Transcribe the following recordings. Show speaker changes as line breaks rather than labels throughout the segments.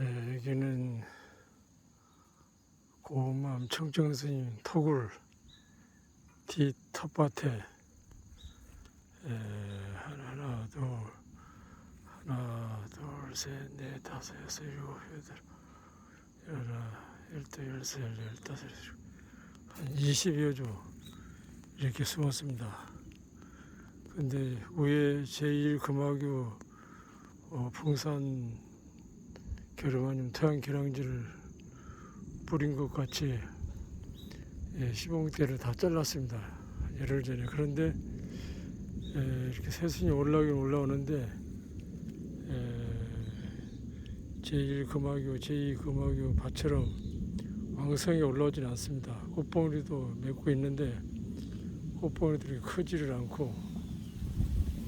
예, 여기는 고마움 청정스님 토굴 뒤 텃밭에 예, 하나, 둘 하나 둘셋넷 다섯 여섯 일곱 여덟 열하나 열두 열세 열다섯 한 20여 주 이렇게 숨었습니다. 근데 위에 제1 금화교 어, 풍산 결혼하님 태양 계량지를 뿌린 것 같이 예, 시봉대를 다 잘랐습니다. 열흘 전에 그런데 예, 이렇게 새순이 올라오긴 올라오는데 예, 제1 금화교, 제2 금화교 밭처럼 왕성히 올라오진 않습니다. 꽃봉오리도 맺고 있는데 꽃봉오리들이 크지를 않고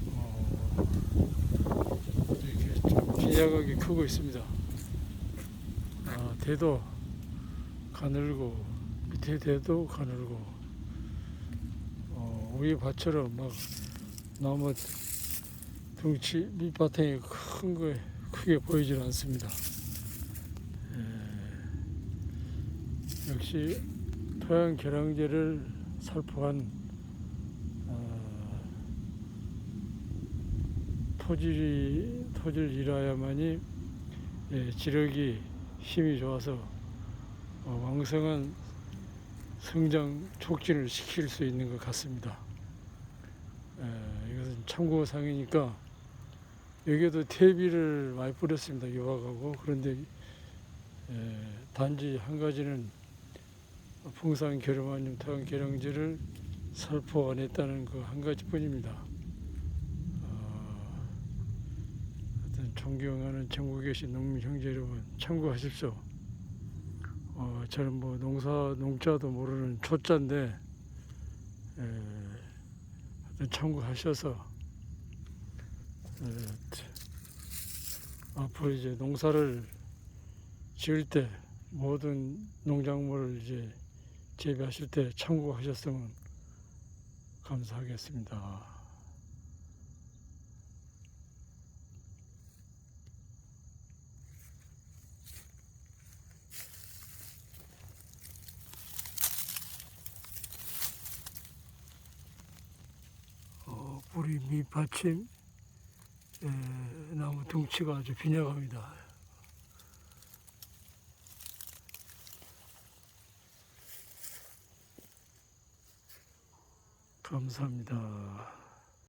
어, 이렇게 좀 빈약하게 크고 있습니다. 아, 대도 가늘고 밑에 대도 가늘고 어, 우리 밭처럼 막 나무 덩치 밑바탕이 큰거 크게 보이질 않습니다. 예, 역시 토양 계량제를 살포한 어, 토질이 토질이라야만이 예, 지력이 힘이 좋아서 어, 왕성한 성장 촉진을 시킬 수 있는 것 같습니다. 에, 이것은 참고사항이니까 여기에도 퇴비를 많이 뿌렸습니다. 유박하고 그런데 에, 단지 한 가지는 풍산 계룡아님 토양 계량제를 살포 안 했다는 그 한 가지뿐입니다. 어, 하여튼 존경하는 전국에 계신 농민 형제 여러분 참고하십시오. 어, 저는 뭐 농사 농자도 모르는 초짜인데 에, 참고하셔서 에, 앞으로 이제 농사를 지을 때 모든 농작물을 이제 재배하실 때 참고하셨으면 감사하겠습니다. 어, 뿌리 밑받침 에, 나무 덩치가 아주 빈약합니다. 감사합니다.